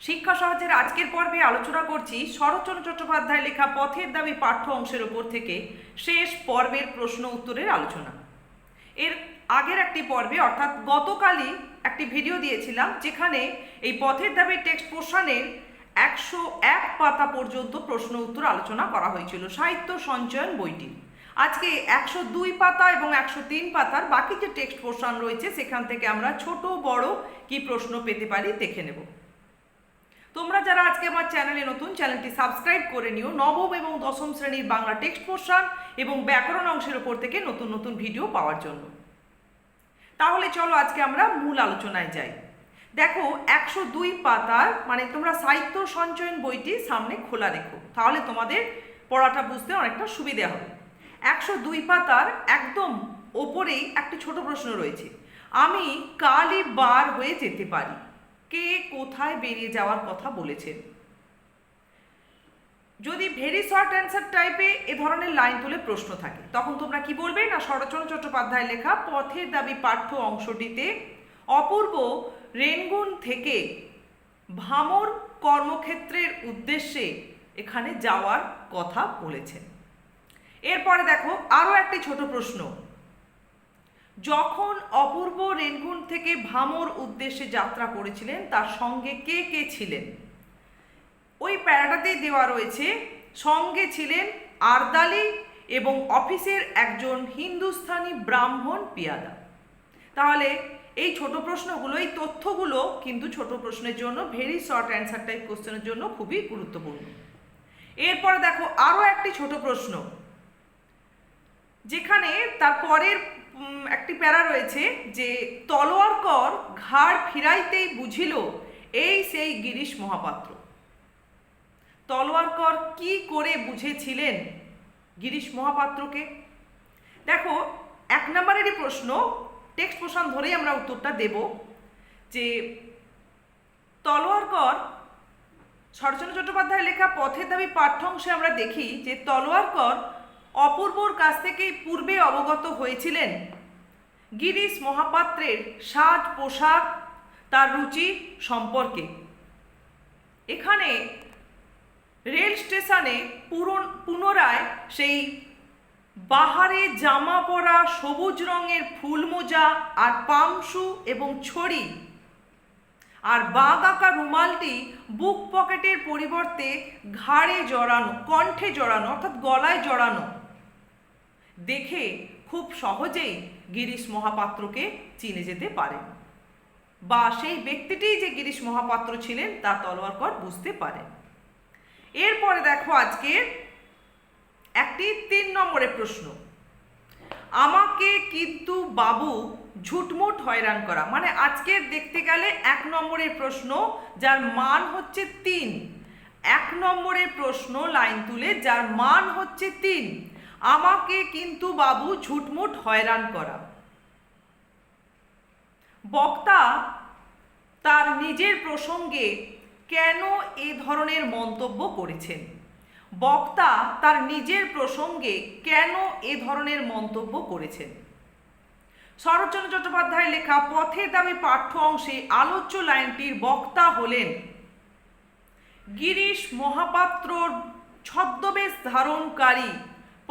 শিক্ষা সহজের আজকের পর্বে আলোচনা করছি শরৎচন্দ্র চট্টোপাধ্যায় লেখা পথের দাবি পাঠ্য অংশের ওপর থেকে শেষ পর্বের প্রশ্ন উত্তরের আলোচনা। এর আগের একটি পর্বে, অর্থাৎ গতকালই একটি ভিডিও দিয়েছিলাম, যেখানে এই পথের দাবির টেক্সট পোর্শনের একশো এক পাতা পর্যন্ত প্রশ্ন উত্তর আলোচনা করা হয়েছিল। সাহিত্য সঞ্চয়ন বইটি। আজকে একশো দুই পাতা এবং একশো তিন পাতার বাকি যে টেক্সট পোর্শন রয়েছে, সেখান থেকে আমরা ছোট, বড় কি প্রশ্ন পেতে পারি দেখে নেব। তোমরা যারা আজকে আমার চ্যানেলে নতুন, চ্যানেলটি সাবস্ক্রাইব করে নিও। নবম এবং দশম শ্রেণির বাংলা টেক্সট পোর্শন এবং ব্যাকরণ অংশের উপর থেকে নতুন নতুন ভিডিও পাওয়ার জন্য। তাহলে চলো আজকে আমরা মূল আলোচনায় যাই। দেখো, একশো দুই পাতার মানে তোমরা সাহিত্য সঞ্চয়ন বইটি সামনে খোলা রেখো। তাহলে তোমাদের পড়াটা বুঝতে অনেকটা সুবিধে হবে। একশো দুই পাতার একদম ওপরেই একটি ছোট প্রশ্ন রয়েছে। আমি কালই বার হয়ে যেতে পারি। কে কোথায় বেরিয়ে যাওয়ার কথা বলেছেন? যদি ভেরি শর্ট অ্যান্সার টাইপে এ ধরনের লাইন তুলে প্রশ্ন থাকে, তখন তোমরা কি বলবে? না, শরৎচন্দ্র চট্টোপাধ্যায় লেখা, পথের দাবি পাঠ্য অংশটিতে অপূর্ব রেনগুন থেকে ভামর কর্মক্ষেত্রের উদ্দেশ্যে এখানে যাওয়ার কথা বলেছেন। এরপরে দেখো আরও একটি ছোট প্রশ্ন। যখন অপূর্ব রেনগুন থেকে ভামর উদ্দেশ্যে যাত্রা করেছিলেন, তার সঙ্গে কে কে ছিলেন? ওই প্যারাটাতেই দেওয়া রয়েছে, সঙ্গে ছিলেন আরদালি এবং অফিসের একজন হিন্দুস্থানি ব্রাহ্মণ পিয়াদা তাহলে এই ছোট প্রশ্নগুলো, এই তথ্যগুলো কিন্তু ছোট প্রশ্নের জন্য ভেরি শর্ট অ্যান্সার টাইপ কোশ্চেনের জন্য খুবই গুরুত্বপূর্ণ। এরপরে দেখো আরও একটি ছোট প্রশ্ন, যেখানে তার পরের একটি প্যারা রয়েছে যে তলোয়ার কর ঘাড় ফিরাইতেই বুঝিল এই সেই গিরিশ মহাপাত্র। তলোয়ার কর কি করে বুঝেছিলেন গিরিশ মহাপাত্রকে? দেখো, এক নম্বরেরই প্রশ্ন টেক্সট পোষণ ধরেই আমরা উত্তরটা দেব যে তলোয়ার কর, শরৎচন্দ্র চট্টোপাধ্যায়ের লেখা পথের দাবি পাঠ্যাংশে আমরা দেখি যে তলোয়ার কর অপূর্বর কাছ থেকেই পূর্বে অবগত হয়েছিলেন। গিরিশ মহাপাত্রের সাজ পোশাক, তার রুচি সম্পর্কে। এখানে রেল স্টেশনে পুনরায় সেই বাহারে জামা পরা সবুজ রঙের ফুল মোজা আর পামসু এবং ছড়ি আর বাঘ আঁকা রুমালটি বুক পকেটের পরিবর্তে ঘাড়ে জড়ানো, কণ্ঠে জড়ানো অর্থাৎ গলায় জড়ানো দেখে খুব সহজেই গিরিশ মহাপাত্রকে চিনে যেতে পারেন বা সেই ব্যক্তিটিই যে গিরিশ মহাপাত্র ছিলেন, তা তলোয়ারকর বুঝতে পারেন এরপরে দেখো আজকে একটি তিন নম্বরের প্রশ্ন। আমাকে কিন্তু বাবু ঝুটমুট হয়রান করা। মানে আজকের দেখতে গেলে এক নম্বরের প্রশ্ন, যার মান হচ্ছে তিন। এক নম্বরের প্রশ্ন লাইন তুলে, যার মান হচ্ছে তিন। আমাকে কিন্তু বাবু ঝুটমুট হয়রান করা। বক্তা তার নিজের প্রসঙ্গে কেন এ ধরনের মন্তব্য করেছেন? বক্তা তার নিজের প্রসঙ্গে কেন এ ধরনের মন্তব্য করেছেন? শরৎচন্দ্র চট্টোপাধ্যায়ের লেখা পথের দাবি পাঠ্য অংশে আলোচ্য লাইনটির বক্তা হলেন গিরিশ মহাপাত্রর ছদ্মবেশ ধারণকারী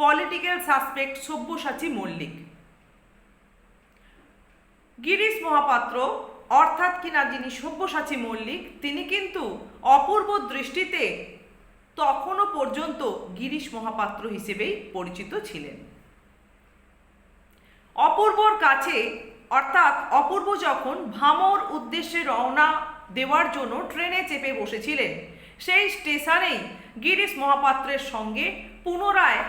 পলিটিক্যাল সাসপেক্ট সব্যসাচী মল্লিক। গিরিশ মহাপাত্র, অর্থাৎ কিনা যিনি সব্যসাচী মল্লিক, তিনি কিন্তু অপূর্ব দৃষ্টিতে তখনও পর্যন্ত গিরিশ মহাপাত্র হিসেবেই পরিচিত ছিলেন। অপূর্বর কাছে, অর্থাৎ অপূর্ব যখন ভামর উদ্দেশ্যে রওনা দেওয়ার জন্য ট্রেনে চেপে বসেছিলেন, সেই স্টেশনেই গিরিশ মহাপাত্রের সঙ্গে পুনরায়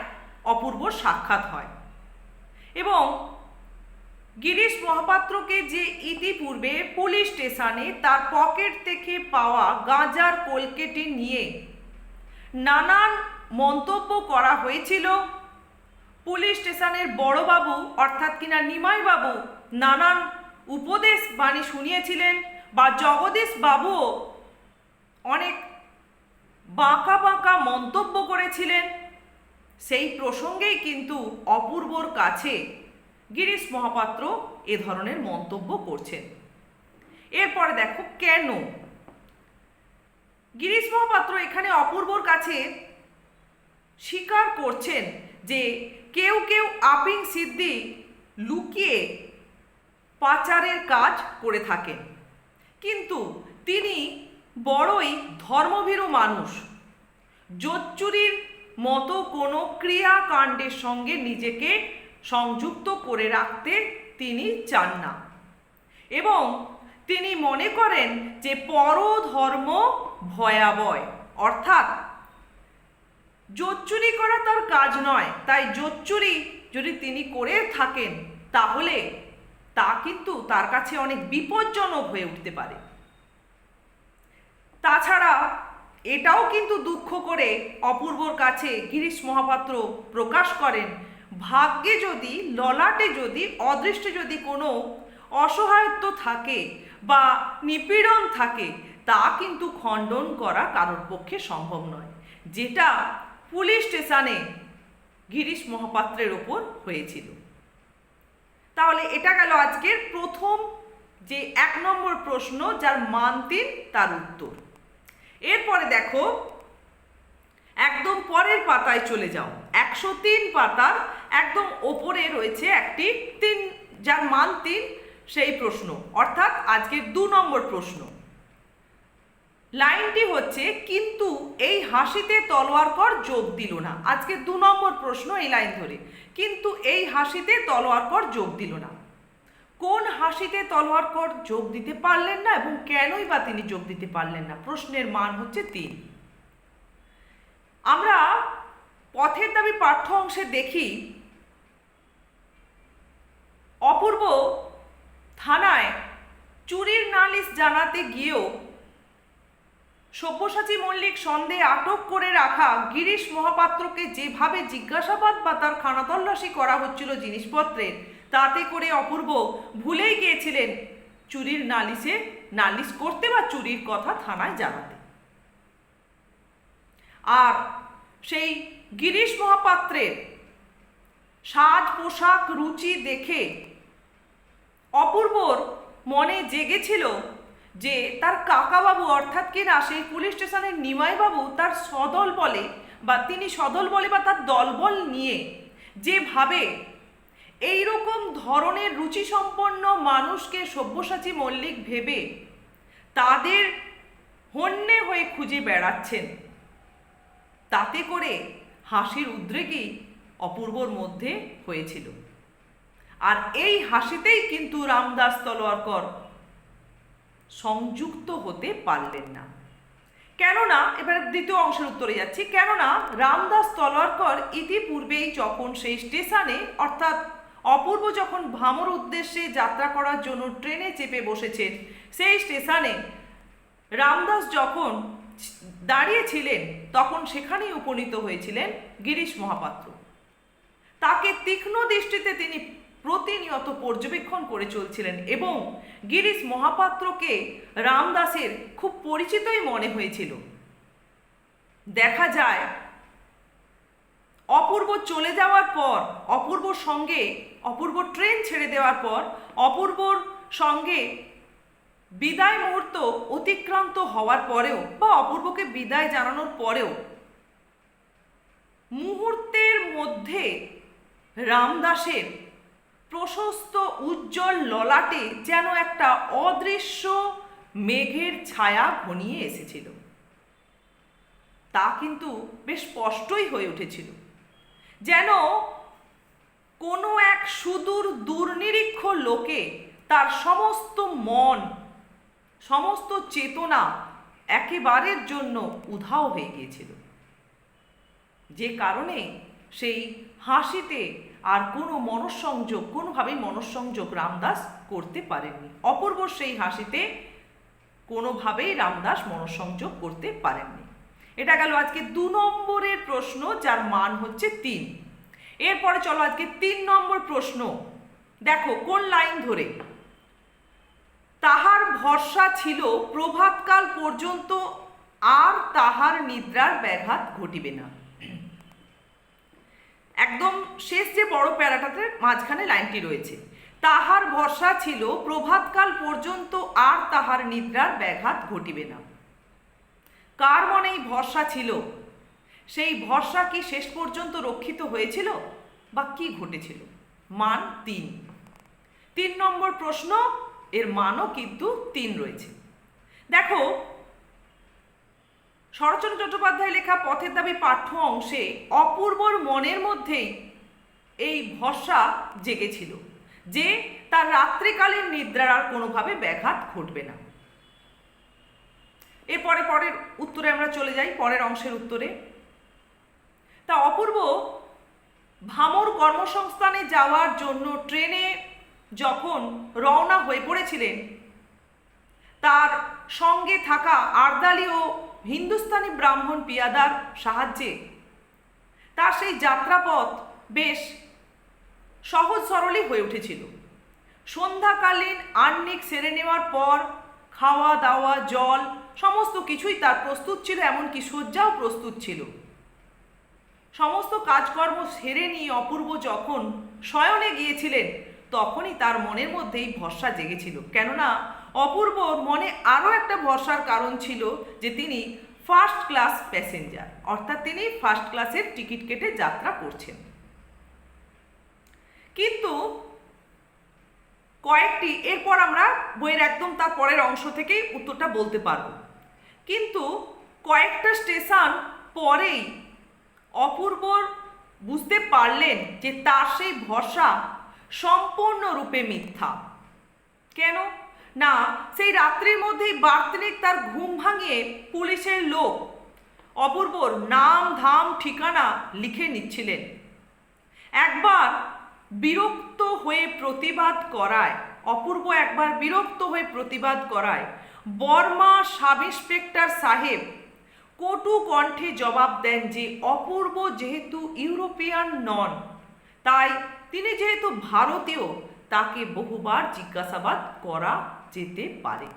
অপূর্বর সাক্ষাৎ হয়। এবং গিরিশ মহাপাত্রকে যে ইতিপূর্বে পুলিশ স্টেশনে তার পকেট থেকে পাওয়া গাঁজার কলকেটি নিয়ে নানান মন্তব্য করা হয়েছিল। পুলিশ স্টেশনের বড়বাবু, অর্থাৎ কিনা নিমাইবাবু, নানান উপদেশ বাণী শুনিয়েছিলেন বা জগদীশ বাবুও অনেক বাঁকা বাঁকা মন্তব্য করেছিলেন। সেই প্রসঙ্গেই কিন্তু অপূর্বর কাছে গিরিশ মহাপাত্র এ ধরনের মন্তব্য করছেন। এরপরে দেখো কেন? গিরিশ মহাপাত্র এখানে অপূর্বর কাছে স্বীকার করছেন যে কেউ কেউ আপিং সিদ্ধি লুকিয়ে পাচারের কাজ করে থাকেন। কিন্তু তিনি বড়ই ধর্মভীরু মানুষ। জোচ্চুরির মতো কোনো ক্রিয়াকাণ্ডের সঙ্গে নিজেকে সংযুক্ত করে রাখতে তিনি চান না। এবং তিনি মনে করেন যে পরধর্ম ভয়াবয় অর্থাৎ জোচ্চুরি করা তার কাজ নয়। তাই জোচ্চুরি যদি তিনি করে থাকেন, তাহলে তা কিন্তু তার কাছে অনেক বিপজ্জনক হয়ে উঠতে পারে। তাছাড়া এটাও কিন্তু দুঃখ করে অপূর্বর কাছে গিরিশ মহাপাত্র প্রকাশ করেন, ভাগ্যে যদি, ললাটে যদি, অদৃষ্টে যদি কোনো অসহায়ত্ব থাকে বা নিপীড়ন থাকে, তা কিন্তু খণ্ডন করা কারোর পক্ষে সম্ভব নয়। যেটা পুলিশ স্টেশনে গিরিশ মহাপাত্রের ওপর হয়েছিল। তাহলে এটা গেল আজকের প্রথম যে এক নম্বর প্রশ্ন, যার মান তিন তার উত্তর। এরপরে দেখো, একদম পরের পাতায় চলে যাও। একশো তিন পাতার একদম ওপরে রয়েছে একটি তিন, যার মান তিন, সেই প্রশ্ন। অর্থাৎ আজকের দু নম্বর প্রশ্ন। লাইনটি হচ্ছে, কিন্তু এই হাসিতে তলোয়ার কর যোগ দিল না। আজকে দু নম্বর প্রশ্ন এই লাইন ধরে। কিন্তু এই হাসিতে তলোয়ার কর যোগ দিল না। কোন হাসিতে তলোয়ার কর যোগ দিতে পারলেন না এবং কেনই বা তিনি যোগ দিতে পারলেন না? প্রশ্নের মান হচ্ছে তিন। আমরা পথের দাবি পাঠ্য অংশে দেখি, অপূর্ব থানায় চুরির নালিশ জানাতে গিয়েও সব্যসাচী মল্লিক সন্দেহে আটক করে রাখা গিরিশ মহাপাত্রকে যেভাবে জিজ্ঞাসাবাদ বা তার খানাতল্লাশি করা হচ্ছিল জিনিসপত্রের তাতে করে অপূর্ব ভুলেই গিয়েছিলেন চুরির নালিশে, নালিশ করতে বা চুরির কথা থানায় জানাতে। আর সেই গিরিশ মহাপাত্রের সাজ পোশাক রুচি দেখে অপূর্বর মনে জেগেছিল যে তার কাকাবাবু অর্থাৎ কিনা সেই পুলিশ স্টেশনের নিমাইবাবু তার সদল বলে বা তিনি সদল বলে বা তার দলবল নিয়ে যেভাবে এই রকম ধরনের রুচিসম্পন্ন মানুষকে সব্যসাচী মল্লিক ভেবে তাদের হন্যে হয়ে খুঁজে বেড়াচ্ছেন। তাতে করে হাসির উদ্রেকই অপূর্বর মধ্যে হয়েছিল। আর এই হাসিতেই কিন্তু রামদাস তলোয়ারকর সংযুক্ত হতে পারলেন না। কেননা, এবার দ্বিতীয় অংশের উত্তরে যাচ্ছি। কেননা, রামদাস তলোয়ারকর ইতিপূর্বেই যখন সেই স্টেশনে, অর্থাৎ অপূর্ব যখন ভামর উদ্দেশ্যে যাত্রা করার জন্য ট্রেনে চেপে বসেছেন সেই স্টেশনে রামদাস যখন দাঁড়িয়েছিলেন, তখন সেখানেই উপনীত হয়েছিলেন গিরিশ মহাপাত্র। তাকে তীক্ষ্ণ দৃষ্টিতে তিনি প্রতিনিয়ত পর্যবেক্ষণ করে চলছিলেন এবং গিরিশ মহাপাত্রকে রামদাসের খুব পরিচিতই মনে হয়েছিল। দেখা যায় অপূর্ব চলে যাওয়ার পর অপূর্বর সঙ্গে, অপূর্ব ট্রেন ছেড়ে দেওয়ার পর, অপূর্বর সঙ্গে বিদায় মুহূর্ত অতিক্রান্ত হওয়ার পরেও বা অপূর্বকে বিদায় জানানোর পরেও মুহূর্তের মধ্যে রামদাসের প্রশস্ত উজ্জ্বল ললাটে যেন একটা অদৃশ্য মেঘের ছায়া ঘনিয়ে এসেছিল। তা কিন্তু বেশ স্পষ্টই হয়ে উঠেছিল। যেন কোনো এক সুদূর দুর্নিরীক্ষ লোকে তার সমস্ত মন, সমস্ত চেতনা একেবারের জন্য উধাও হয়ে গিয়েছিল। যে কারণে সেই হাসিতে আর কোনো মনঃসংযোগ, কোনোভাবেই মনঃসংযোগ রামদাস করতে পারেননি। অপূর্ব সেই হাসিতে কোনোভাবেই রামদাস মনঃসংযোগ করতে পারেননি। এটা গেল আজকে দু নম্বরের প্রশ্ন, যার মান হচ্ছে তিন। এরপরে চলো আজকে তিন নম্বর প্রশ্ন। দেখো, কোন লাইন ধরে? তাহার ভরসা ছিল প্রভাতকাল পর্যন্ত আর তাহার নিদ্রার ব্যাঘাত ঘটিবে না। একদম শেষ যে বড় প্যারাটাতে মাঝখানে লাইনটি রয়েছে। তাহার ভরসা ছিল প্রভাতকাল পর্যন্ত আর তাহার নিদ্রার ব্যাঘাত ঘটিবে না। কার মনেই ভরসা ছিল? সেই ভরসা কি শেষ পর্যন্ত রক্ষিত হয়েছিল বা কি ঘটেছিল? মান তিন। তিন নম্বর প্রশ্ন, এর মানও কিন্তু তিন রয়েছে। দেখো, শরৎচন্দ্র চট্টোপাধ্যায় লেখা পথের দাবি পাঠ্য অংশে অপূর্বর মনের মধ্যেই এই ভরসা জেগেছিল যে তার রাত্রিকালীন নিদ্রার আর কোনোভাবে ব্যাঘাত ঘটবে না। এরপরে পরের উত্তরে আমরা চলে যাই, পরের অংশের উত্তরে। তা অপূর্ব, ভামর কর্মসংস্থানে যাওয়ার জন্য ট্রেনে যখন রওনা হয়ে পড়েছিলেন, তার সঙ্গে থাকা আর্দালি ও হিন্দুস্তানি ব্রাহ্মণ পিয়াদার সাহায্যে তার সেই যাত্রাপথ বেশ সহজ সরলই হয়ে উঠেছিল। সন্ধ্যাকালীন আহ্নিক সেরে নেওয়ার পর খাওয়া দাওয়া জল সমস্ত কিছুই তার প্রস্তুত ছিল, এমনকি শয্যাও প্রস্তুত ছিল। সমস্ত কাজকর্ম সেরে নিয়ে অপূর্ব যখন শয়নে গিয়েছিলেন, তখনই তার মনের মধ্যেই ভরসা জেগেছিল। কেননা অপূর্ব মনে আরও একটা ভরসার কারণ ছিল যে তিনি ফার্স্ট ক্লাস প্যাসেঞ্জার অর্থাৎ তিনি ফার্স্ট ক্লাসের টিকিট কেটে যাত্রা করছেন। কিন্তু কয়েকটি, এরপর আমরা বইয়ের একদম তার পরের অংশ থেকেই উত্তরটা বলতে পারব। কিন্তু কয়েকটা স্টেশন পরেই অপূর্বর বুঝতে পারলেন যে তার সেই ভরসা সম্পূর্ণরূপে মিথ্যা। কেন? না, সেই রাত্রির মধ্যেই বার্তিনিক তার ঘুম ভাঙিয়ে পুলিশের লোক অপূর্বর নাম, ধাম, ঠিকানা লিখে নিচ্ছিলেন। একবার বিরক্ত হয়ে প্রতিবাদ করায়, অপূর্ব একবার বিরক্ত হয়ে প্রতিবাদ করায় বর্মা সাব ইন্সপেক্টর সাহেব কটু কণ্ঠে জবাব দেন যে অপূর্ব যেহেতু ইউরোপিয়ান নন, তাই তিনি যেহেতু ভারতীয়, তাকে বহুবার জিজ্ঞাসাবাদ করা যেতে পারে।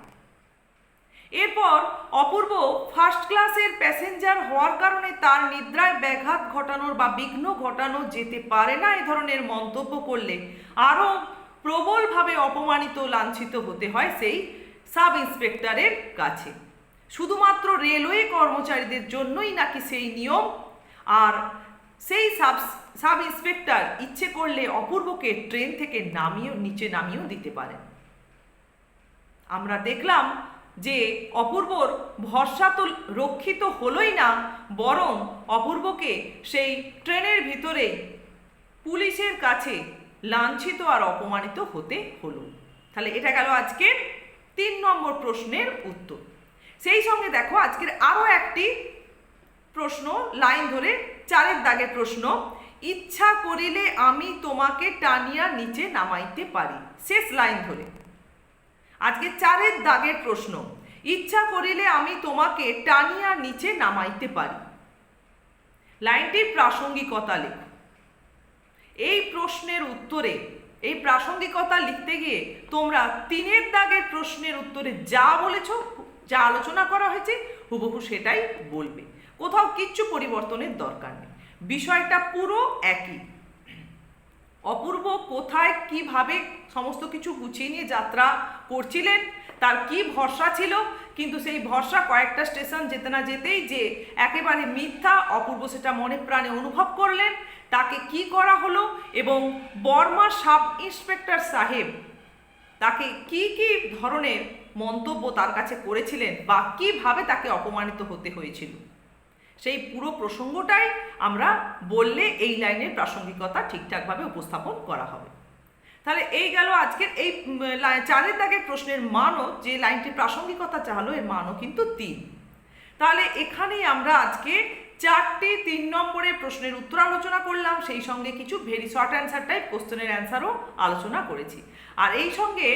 এরপর অপূর্ব ফার্স্ট ক্লাসের প্যাসেঞ্জার হওয়ার কারণে তার নিদ্রায় ব্যাঘাত ঘটানোর বা বিঘ্ন ঘটানো যেতে পারে না এ ধরনের মন্তব্য করলে আরও প্রবলভাবে অপমানিত লাঞ্ছিত হতে হয় সেই সাব ইন্সপেক্টরের কাছে। শুধুমাত্র রেলওয়ে কর্মচারীদের জন্যই নাকি সেই নিয়ম? আর সেই সাব সাব ইন্সপেক্টর ইচ্ছে করলে অপূর্বকে ট্রেন থেকে নামিয়েও, নিচে নামিয়েও দিতে পারেন আমরা দেখলাম যে অপূর্বর ভরসা তো রক্ষিত হলোই না, বরং অপূর্বকে সেই ট্রেনের ভিতরে পুলিশের কাছে লাঞ্ছিত আর অপমানিত হতে হলো। তাহলে এটা গেল আজকের তিন নম্বর প্রশ্নের উত্তর। সেই সঙ্গে দেখো, আজকের আরও একটি প্রশ্ন, লাইন ধরে চারের দাগের প্রশ্ন, ইচ্ছা করিলে আমি তোমাকে টানিয়া নিচে নামাইতে পারি। শেষ লাইন ধরে। আজকে চারের দাগের প্রশ্ন, ইচ্ছা করিলে আমি তোমাকে টানিয়া নিচে নামাইতে পারি। লাইনটির প্রাসঙ্গিকতা লেখ। এই প্রশ্নের উত্তরে এই প্রাসঙ্গিকতা লিখতে গিয়ে তোমরা তিনের দাগের প্রশ্নের উত্তরে যা বলেছ, যা আলোচনা করা হয়েছে, হুবহু সেটাই বলবে। কোথাও কিচ্ছু পরিবর্তনের দরকার নেই। বিষয়টা পুরো একই। অপূর্ব কোথায়, কীভাবে সমস্ত কিছু গুছিয়ে নিয়ে যাত্রা করছিলেন, তার কি ভরসা ছিল, কিন্তু সেই ভরসা কয়েকটা স্টেশন যেতে না যেতেই যে একেবারে মিথ্যা, অপূর্ব সেটা মনে প্রাণে অনুভব করলেন তাকে কি করা হলো এবং বর্মা সাব ইন্সপেক্টর সাহেব তাকে কি কি ধরনের মন্তব্য তার কাছে করেছিলেন বা কীভাবে তাকে অপমানিত হতে হয়েছিল? সেই পুরো প্রসঙ্গটাই আমরা বললে এই লাইনের প্রাসঙ্গিকতা ঠিকঠাকভাবে উপস্থাপন করা হবে। তাহলে এই গেল আজকের এই চারের দাগের প্রশ্নের মানও, যে লাইনটি প্রাসঙ্গিকতা চাহলো এর মানও কিন্তু তিন। তাহলে এখানেই আমরা আজকে চারটি তিন নম্বরের প্রশ্নের উত্তর আলোচনা করলাম, সেই সঙ্গে কিছু ভেরি শর্ট অ্যান্সার টাইপ কোশ্চেনের অ্যান্সারও আলোচনা করেছি। আর এই সঙ্গে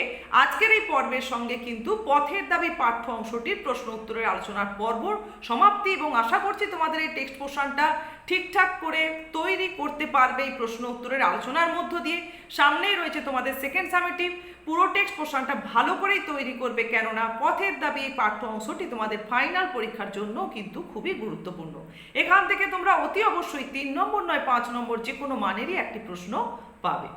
আজকের এই পর্বের সঙ্গে কিন্তু পথের দাবি পাঠ্য অংশটির প্রশ্ন উত্তরের আলোচনার পর্ব সমাপ্তি এবং আশা করছি তোমাদের এই টেক্সট পোর্শনটা ঠিকঠাক করে তৈরি করতে পারবে এই প্রশ্ন উত্তরের আলোচনার মধ্য দিয়ে। সামনেই রয়েছে তোমাদের সেকেন্ড সামেটিভ পুরো টেক্সট পোর্শনটা ভালো করেই তৈরি করবে, কেননা পথের দাবি এই পাঠ্য অংশটি তোমাদের ফাইনাল পরীক্ষার জন্য কিন্তু খুবই গুরুত্বপূর্ণ। এখান থেকে তোমরা অতি অবশ্যই তিন নম্বর নয় পাঁচ নম্বর যে কোনো মানেরই একটি প্রশ্ন পাবে।